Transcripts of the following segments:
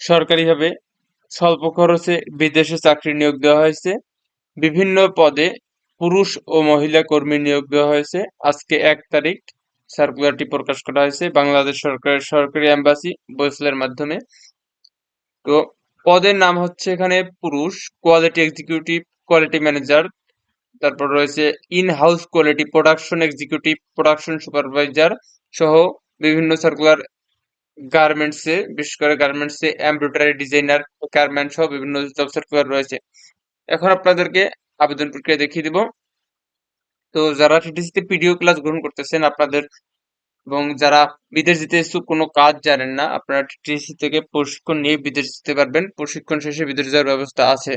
সরকারিভাবে স্বল্প খরচে বিদেশে চাকরি নিয়োগ দেওয়া হয়েছে। বিভিন্ন পদে পুরুষ ও মহিলা কর্মী নিয়োগ দেওয়া হয়েছে। আজকে এক তারিখ সার্কুলারটি প্রকাশ করা হয়েছে। বাংলাদেশ সরকারের সরকারি এম্বাসি বৈসলের মাধ্যমে। তো পদের নাম হচ্ছে এখানে পুরুষ, কোয়ালিটি এক্সিকিউটিভ, কোয়ালিটি ম্যানেজার, তারপর রয়েছে in house quality production executive, production supervisor সহ বিভিন্ন সার্কুলার গার্মেন্টসে বিশেষ করে গার্মেন্টসে এমব্রয়ডারি ডিজাইনার গার্মেন্ট সহ বিভিন্ন জব সার্কুলার রয়েছে। এখন আপনাদেরকে আবেদন প্রক্রিয়া দেখিয়ে দিব। তো যারা টিটিসিতে পিডিও ক্লাস গ্রহণ করতেছেন আপনাদের এবং যারা বিদেশ যেতে ইচ্ছুক, কোনো কাজ জানেন না, আপনারা টিটিসি থেকে প্রশিক্ষণ নিয়ে বিদেশ যেতে পারবেন। প্রশিক্ষণ শেষে বিদেশ যাওয়ার ব্যবস্থা আছে।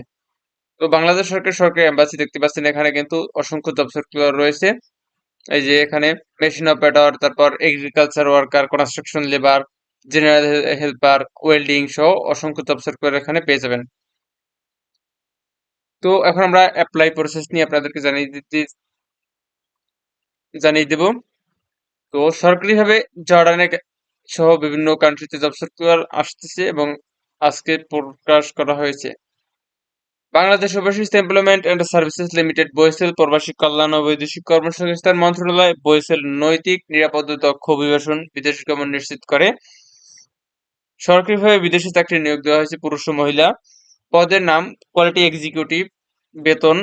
তো বাংলাদেশ সরকার সরকারি এম্বাসি দেখতে পাচ্ছেন, এখানে কিন্তু অসংখ্য জব সার্কুলার রয়েছে। এই যে এখানে মেশিন অপারেটর তারপর agriculture worker construction labour general helper welding সহ অসংখ্য জব সার্কুলার এখানে পেয়ে যাবেন। তো এখন আমরা অ্যাপ্লাই প্রসেস নিয়ে আপনাদেরকে জানিয়ে দিতে, জানিয়ে দেব। তো সরকারিভাবে জর্ডানে সহ বিভিন্ন কান্ট্রিতে জব সার্কুলার আসতেছে এবং আজকে প্রকাশ করা হয়েছে। Bangladesh overseas employment and services limited BOESL প্রবাসী কল্যাণ ও বৈদেশিক কর্মসংস্থান মন্ত্রণালয় বৈসেল নৈতিক, নিরাপদ দক্ষ অভিবাসন বিদেশি গমন নিশ্চিত করে। সরকারিভাবে বিদেশে চাকরি নিয়োগ দেওয়া হয়েছে পুরুষ ও মহিলা। পদের নাম কোয়ালিটি এক্সিকিউটিভ বেতন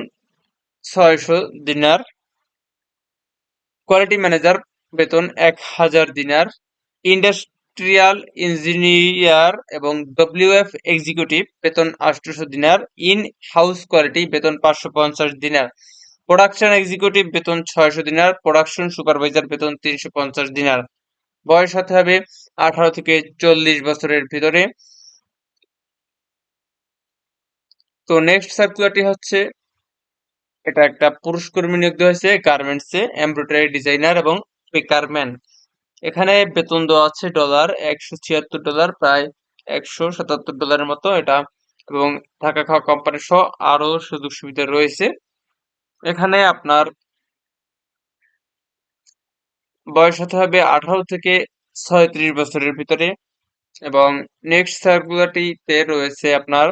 ছয়শো দিনার। কোয়ালিটি ম্যানেজার বেতন এক হাজার দিনার। ইন্ডাস্ট্রিয়াল ইঞ্জিনিয়ার এবং ডব্লিউএফ এক্সিকিউটিভ বেতন আটশোশো দিনার। ইন হাউস কোয়ালিটি বেতন পাঁচশো পঞ্চাশ দিনার। প্রোডাকশন এক্সিকিউটিভ বেতন ছয়শো দিনার। প্রোডাকশন সুপারভাইজার বেতন তিনশো পঞ্চাশ দিনার। বয়স হতে হবে আঠারো থেকে চল্লিশ বছরের ভিতরে। তো নেক্সট সার্কুলারটি হচ্ছে, এটা একটা পুরুষ কর্মী নিয়োগ দেওয়া হয়েছে গার্মেন্টসে এমব্রয়ডারি ডিজাইনার এবং পেকারম্যান এখানে বেতন দেওয়া আছে ডলার একশো ছিয়াত্তর ডলার প্রায় একশো সাতাত্তর ডলারের মতো এটা। এবং থাকা খাওয়া কোম্পানি সহ আরও সুযোগ সুবিধা রয়েছে। এখানে আপনার বয়স হতে হবে আঠারো থেকে ছয়ত্রিশ বছরের ভিতরে এবং নেক্সট সার্কুলারটিতে রয়েছে আপনার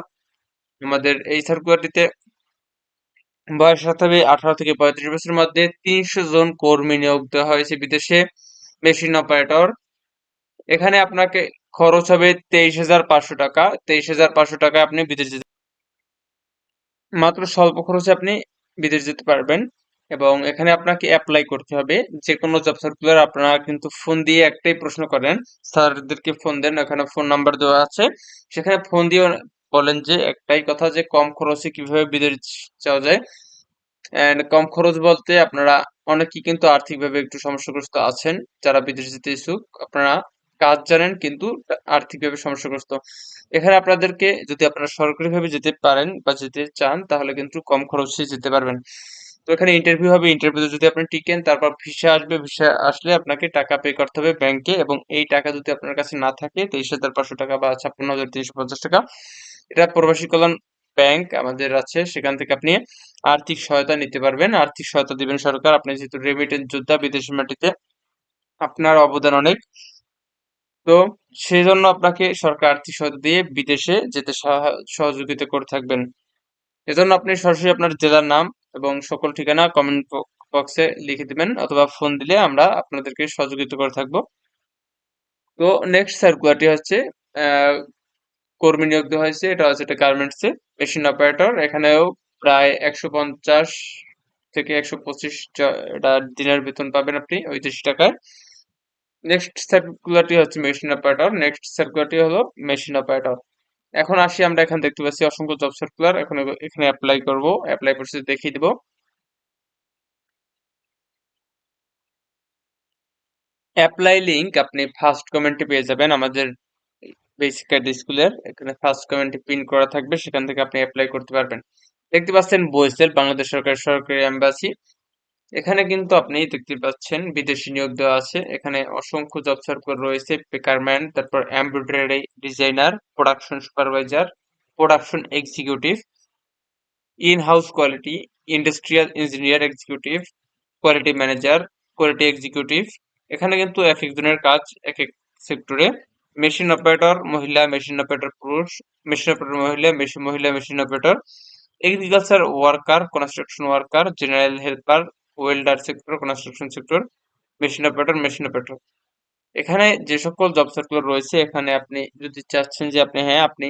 আমাদের এই সার্কুলারটিতে বয়স হতে হবে আঠারো থেকে পঁয়ত্রিশ বছরের মধ্যে তিনশো জন কর্মী নিয়োগ দেওয়া হয়েছে বিদেশে মেশিন অপারেটর। এখানে আপনাকে খরচ হবে তেইশ হাজার পাঁচশো টাকা। তেইশ হাজার পাঁচশো টাকা আপনি বিদেশ যেতে মাত্র স্বল্প খরচে আপনি বিদেশ যেতে পারবেন। এবং এখানে আপনাকে অ্যাপ্লাই করতে হবে। যে কোনো জব সার্কুলার আপনারা কিন্তু ফোন দিয়ে একটাই প্রশ্ন করেন। স্যারদেরকে ফোন দেন, এখানে ফোন নাম্বার দেওয়া আছে। সেখানে ফোন দিয়ে বলেন যে, একটাই কথা যে, কম খরচে কীভাবে বিদেশ যাওয়া যায়। এন্ড কম খরচ বলতে আপনারা অনেকেই কিন্তু আর্থিকভাবে একটু সমস্যাগ্রস্ত আছেন। যারা বিদেশ যেতে ইচ্ছুক, আপনারা কাজ জানেন কিন্তু আর্থিকভাবে সমস্যাগ্রস্ত। এখানে আপনাদেরকে যদি আপনারা সরকারিভাবে যেতে পারেন বা যেতে চান, তাহলে কিন্তু কম খরচে যেতে পারবেন। তো এখানে ইন্টারভিউ হবে ইন্টারভিউতে যদি আপনি টিকেন, তারপর ভিসা আসবে ভিসা আসলে আপনাকে টাকা পে করতে হবে ব্যাংকে এবং এই টাকা যদি আপনার কাছে না থাকে, তেইশ হাজার পাঁচশো টাকা বা ছাপ্পান্ন হাজার তিনশো পঞ্চাশ টাকা, এটা প্রবাসী কল্যাণ ব্যাংক আমাদের আছে, সেখান থেকে আপনি আর্থিক সহায়তা নিতে পারবেন। আর্থিক সহায়তা দিবেন সরকার, আপনি যেহেতু রেমিটেন্স যোদ্ধা, বিদেশি মাটিতে আপনার অবদান অনেক। তো সেই জন্য আপনাকে সরকার আর্থিক সহায়তা দিয়ে বিদেশে যেতে সহযোগিতা করে থাকবেন। এজন্য আপনি সরাসরি আপনার জেলার নাম এবং সকল ঠিকানা কমেন্ট বক্সে লিখে দিবেন অথবা ফোন দিলে আমরা আপনাদেরকে সহযোগিতা করে থাকব। তো নেক্সট সার্কুলারটি হচ্ছে কর্মী নিয়োগ দেওয়া হয়েছে। এটা হচ্ছে একটা গার্মেন্টসে মেশিন অপারেটর এখানেও প্রায় একশো পঞ্চাশ থেকে একশো পঁচিশ দিনের বেতন পাবেন আপনি ঐতিরিশ টাকায়। নেক্সট সার্কুলারটি হচ্ছে মেশিন অপারেটর নেক্সট সার্কুলারটি হলো মেশিন অপারেটর এখন আসি, আমরা এখানে দেখতে পাচ্ছি অসংখ্য জব সার্কুলার এখন এখানে অ্যাপ্লাই করব। অ্যাপ্লাই প্রসেস দেখিয়ে দিব। অ্যাপ্লাই লিংক আপনি ফার্স্ট কমেন্টে পেয়ে যাবেন আমাদের বেসিক স্কুলের এখানে ফার্স্ট কমেন্টে পিন করা থাকবে, সেখান থেকে আপনি অ্যাপ্লাই করতে পারবেন। দেখতে পাচ্ছেন বইসেল বাংলাদেশ সরকার সরকারি এম্বাসি এখানে কিন্তু আপনি দেখতে পাচ্ছেন, বিদেশি নিয়োগ দেওয়া আছে। এখানে অসংখ্য জব সার্কুলার রয়েছে পেকারম্যান তারপর embroidery designer production supervisor production executive in house quality industrial engineer executive quality manager quality executive এখানে কিন্তু এক একজনের কাজ, এক এক সেক্টরে মেশিন অপারেটর মহিলা মেশিন অপারেটর পুরুষ মেশিন অপারেটর মহিলা মেশিন মহিলা machine operator agriculture worker construction worker general helper welder sector construction sector machine operator machine operator এখানে যে সকল জব সার্কুলার রয়েছে, এখানে আপনি যদি চাচ্ছেন যে আপনি হ্যাঁ আপনি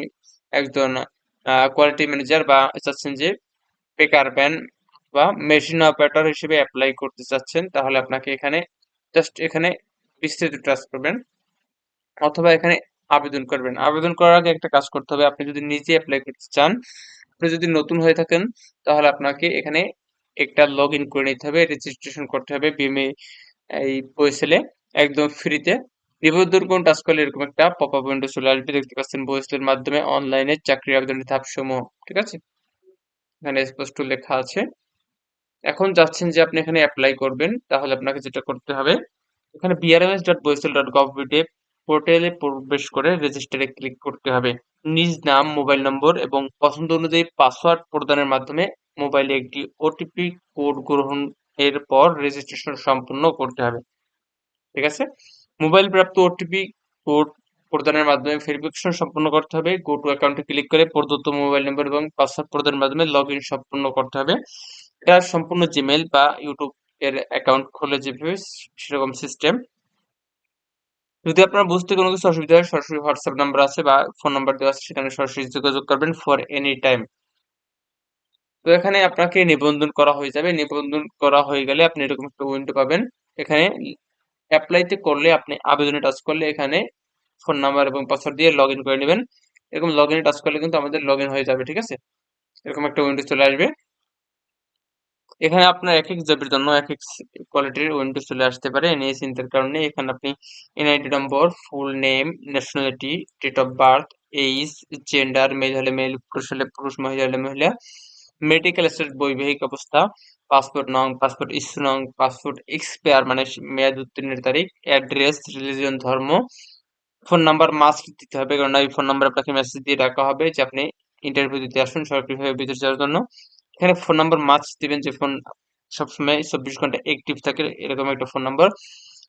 একজন কোয়ালিটি ম্যানেজার বা চাচ্ছেন যে বেকার ব্যান বা মেশিন অপারেটর হিসেবে অ্যাপ্লাই করতে চাচ্ছেন, তাহলে আপনাকে এখানে জাস্ট এখানে বিস্তারিত টাচ করবেন অথবা এখানে আবেদন করবেন। আবেদন করার আগে একটা কাজ করতে হবে, আপনি যদি নিজে অ্যাপ্লাই করতে চান, আপনি যদি নতুন হয়ে থাকেন, তাহলে আপনাকে এখানে একটা লগ ইন করে নিতে হবে রেজিস্ট্রেশন করতে হবে বিএমএ এই বইসেলে, একদম ফ্রিতে নিবন্ধন কোন টাচ করলে এরকম একটা পপ আপ উইন্ডো চলে আসবে, দেখতে পাচ্ছেন বইসেলের মাধ্যমে অনলাইনে চাকরি আবেদনের ধাপ সমূহ, ঠিক আছে? এখানে স্পষ্ট লেখা আছে। এখন যাচ্ছেন যে আপনি এখানে অ্যাপ্লাই করবেন, তাহলে আপনাকে যেটা করতে হবে, এখানে BRMS dot BOESL dot gov পোর্টালে প্রবেশ করে রেজিস্টারে ক্লিক করতে হবে। নিজ নাম মোবাইল নম্বর এবং পছন্দ অনুযায়ী পাসওয়ার্ড প্রদানের মাধ্যমে মোবাইলে একটি ওটিপি কোড গ্রহণ এর পর রেজিস্ট্রেশন সম্পূর্ণ করতে হবে। ঠিক আছে? মোবাইল প্রাপ্ত ওটিপি কোড প্রদানের মাধ্যমে ভেরিফিকেশন সম্পূর্ণ করতে হবে। গো টু অ্যাকাউন্টে ক্লিক করে প্রদত্ত মোবাইল নম্বর এবং পাসওয়ার্ড প্রদানের মাধ্যমে লগ ইন সম্পূর্ণ করতে হবে। এটা সম্পূর্ণ জিমেল বা ইউটিউব এর অ্যাকাউন্ট খুলে যেভাবে সেরকম সিস্টেম যদি আপনার বুঝতে কোনো কিছু অসুবিধা হয়, সরাসরি হোয়াটসঅ্যাপ নাম্বার আছে বা ফোন নাম্বার দেওয়া আছে, সেখানে সরাসরি যোগাযোগ করবেন ফর এনি টাইম তো এখানে আপনাকে নিবন্ধন করা হয়ে যাবে। নিবন্ধন করা হয়ে গেলে আপনি এরকম একটা উইন্ডো পাবেন। এখানে অ্যাপ্লাইতে করলে আপনি আবেদনে টাচ করলে এখানে ফোন নাম্বার এবং পাসওয়ার্ড দিয়ে লগ ইন করে নেবেন। এরকম লগ ইনে টাচ করলে কিন্তু আমাদের লগ ইন হয়ে যাবে, ঠিক আছে? এরকম একটা উইন্ডো চলে আসবে। এখানে আপনার এক এক জবের জন্য এক এক কোয়ালিটির উইন্ডো চলে আসতে পারে। এনে চিন্তার কারণে এখানে আপনি NID number full name nationality date of birth age gender male হলে মেল পুরুষ হলে পুরুষ, মহিলা হলে মহিলা মেডিকেল স্টেট বৈবাহিক অবস্থা পাসপোর্ট নং পাসপোর্ট ইস্যু নং পাসপোর্ট এক্সপায়ার মানে মেয়াদ উত্তীর্ণের তারিখ অ্যাড্রেস রিলিজিয়ন ধর্ম ফোন নাম্বার মাস্ট দিতে হবে কারণ এই ফোন নাম্বার আপনাকে মেসেজ দিয়ে রাখা হবে যে আপনি ইন্টারভিউ দিতে আসুন সরকারিভাবে বিদেশ যাওয়ার জন্য। এখানে ফোন নাম্বার মাস্ট দিবেন যে ফোন সবসময় চব্বিশ ঘণ্টা অ্যাক্টিভ থাকে এরকম একটা phone number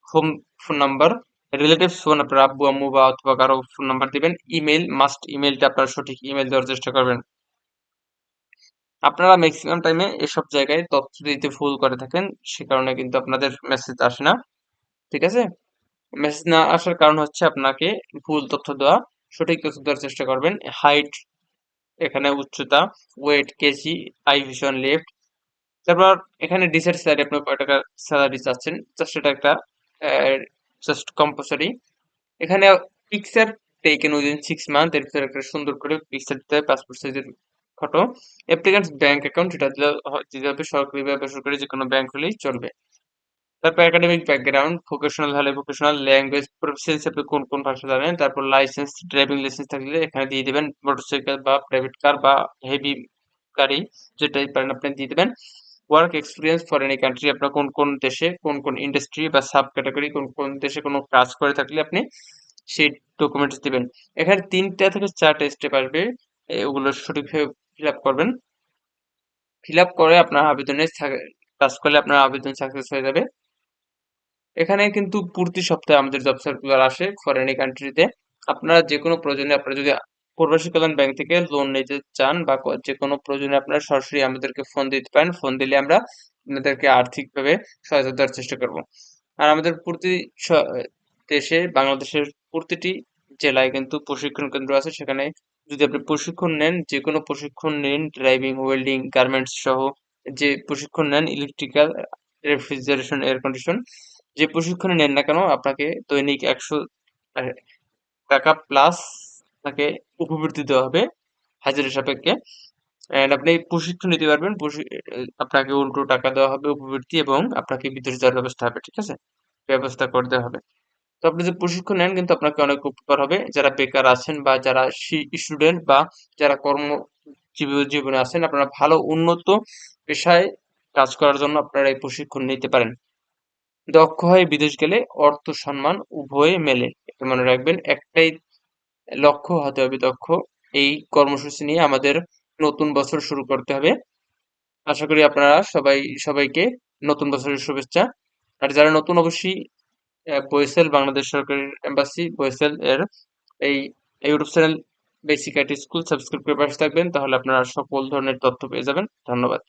home phone number relative phone আপনার আব্বু, আম্মু বা অথবা কারও ফোন নাম্বার দিবেন। ইমেল মাস্ট ইমেলটা আপনার সঠিক ইমেল দেওয়ার চেষ্টা করবেন। আপনারা ম্যাক্সিমাম টাইমে এসব জায়গায় তথ্য দিতে ভুল করে থাকেন, সে কারণে কিন্তু আপনাদের মেসেজ আসে না। ঠিক আছে? মেসেজ না আসার কারণ হচ্ছে আপনাকে ভুল তথ্য দেওয়া, সঠিক তথ্য দেওয়ার চেষ্টা করবেন। হাইট এখানে উচ্চতা weight KG eye vision left তারপর এখানে ডিসাইড স্যালারি আপনি কয় টাকা স্যালারি চাচ্ছেন জাস্ট এটা একটা জাস্ট কম্পালসারি এখানে picture taken within six month এর ভিতরে একটা সুন্দর করে পিকচার দিতে হবে পাসপোর্ট সাইজের ফটো অ্যাপ্লিকেন্টস ব্যাংক অ্যাকাউন্ট যেটা দিতে হবে সরকারি বা বেসরকারি যে কোনো ব্যাংক হলেই চলবে। তারপর একাডেমিক ব্যাকগ্রাউন্ড ভোকেশনাল হলে ভোকেশনাল ল্যাঙ্গুয়েজ প্রফেশনাল আপনি কোন কোন ভাষা জানেন, তারপর লাইসেন্স ড্রাইভিং লাইসেন্স থাকলে এখানে দিয়ে দিবেন মোটরসাইকেল বা প্রাইভেট কার বা হেভি গাড়ি, যেটাই পারেন আপনি দিয়ে দেবেন। Work experience for any country আপনার কোন কোন দেশে, কোন কোন ইন্ডাস্ট্রি বা সাব ক্যাটাগরি কোন কোন দেশে কোনো কাজ করে থাকলে আপনি সেই ডকুমেন্টস দিবেন। এখানে তিনটা থেকে চারটা স্টেপ আসবে ওগুলো সঠিকভাবে ফিল আপ করবেন। ফিল আপ করে আপনার আবেদনে কাজ করলে আপনার আবেদন সাকসেস হয়ে যাবে। এখানে কিন্তু প্রতি সপ্তাহে আমাদের জব সার্কুলার আসে ফরেন কান্ট্রিতে আপনারা যে কোনো প্রয়োজনে আপনারা যদি প্রবাসী কল্যাণ ব্যাংক থেকে লোন নিতে চান বা যে কোনো প্রয়োজনে আপনারা সরাসরি আমাদেরকে ফোন দিতে পারেন। ফোন দিলে আমরা আপনাদেরকে আর্থিকভাবে সহায়তা দেওয়ার চেষ্টা করব। আর আমাদের প্রতি দেশে, বাংলাদেশের প্রতিটি জেলায় কিন্তু প্রশিক্ষণ কেন্দ্র আছে। সেখানে যদি আপনি প্রশিক্ষণ নেন যে কোনো প্রশিক্ষণ নেন ড্রাইভিং ওয়েল্ডিং গার্মেন্টস সহ, যে প্রশিক্ষণ নেন ইলেকট্রিক্যাল রেফ্রিজারেশন এয়ার কন্ডিশন যে প্রশিক্ষণে নেন না কেন, আপনাকে দৈনিক একশো টাকা প্লাস আপনাকে উপবৃত্তি দেওয়া হবে হাজিরা সাপেক্ষে। অ্যান্ড আপনি প্রশিক্ষণ নিতে পারবেন আপনাকে উল্টো টাকা দেওয়া হবে উপবৃত্তি এবং আপনাকে বিদেশ যাওয়ার ব্যবস্থা হবে, ঠিক আছে? ব্যবস্থা করে দেওয়া হবে। তো আপনি যে প্রশিক্ষণ নেন, কিন্তু আপনাকে অনেক উপকার হবে। যারা বেকার আছেন বা যারা স্টুডেন্ট বা যারা কর্ম জীবনে আছেন, আপনারা ভালো উন্নত পেশায় কাজ করার জন্য আপনারা এই প্রশিক্ষণ নিতে পারেন। দক্ষ হয়ে বিদেশ গেলে অর্থ সম্মান উভয়ে মেলে। এটা মনে রাখবেন, একটাই লক্ষ্য, হতে হবে দক্ষ এই কর্মসূচি নিয়ে আমাদের নতুন বছর শুরু করতে হবে। আশা করি আপনারা সবাই, সবাইকে নতুন বছরের শুভেচ্ছা। আর যারা নতুন, অবশ্যই বৈসেল বাংলাদেশ সরকারের এম্বাসি বয়েসেল এর এই YouTube channel basic IT school subscribe করে পাশে থাকবেন, তাহলে আপনারা সকল ধরনের তথ্য পেয়ে যাবেন। ধন্যবাদ।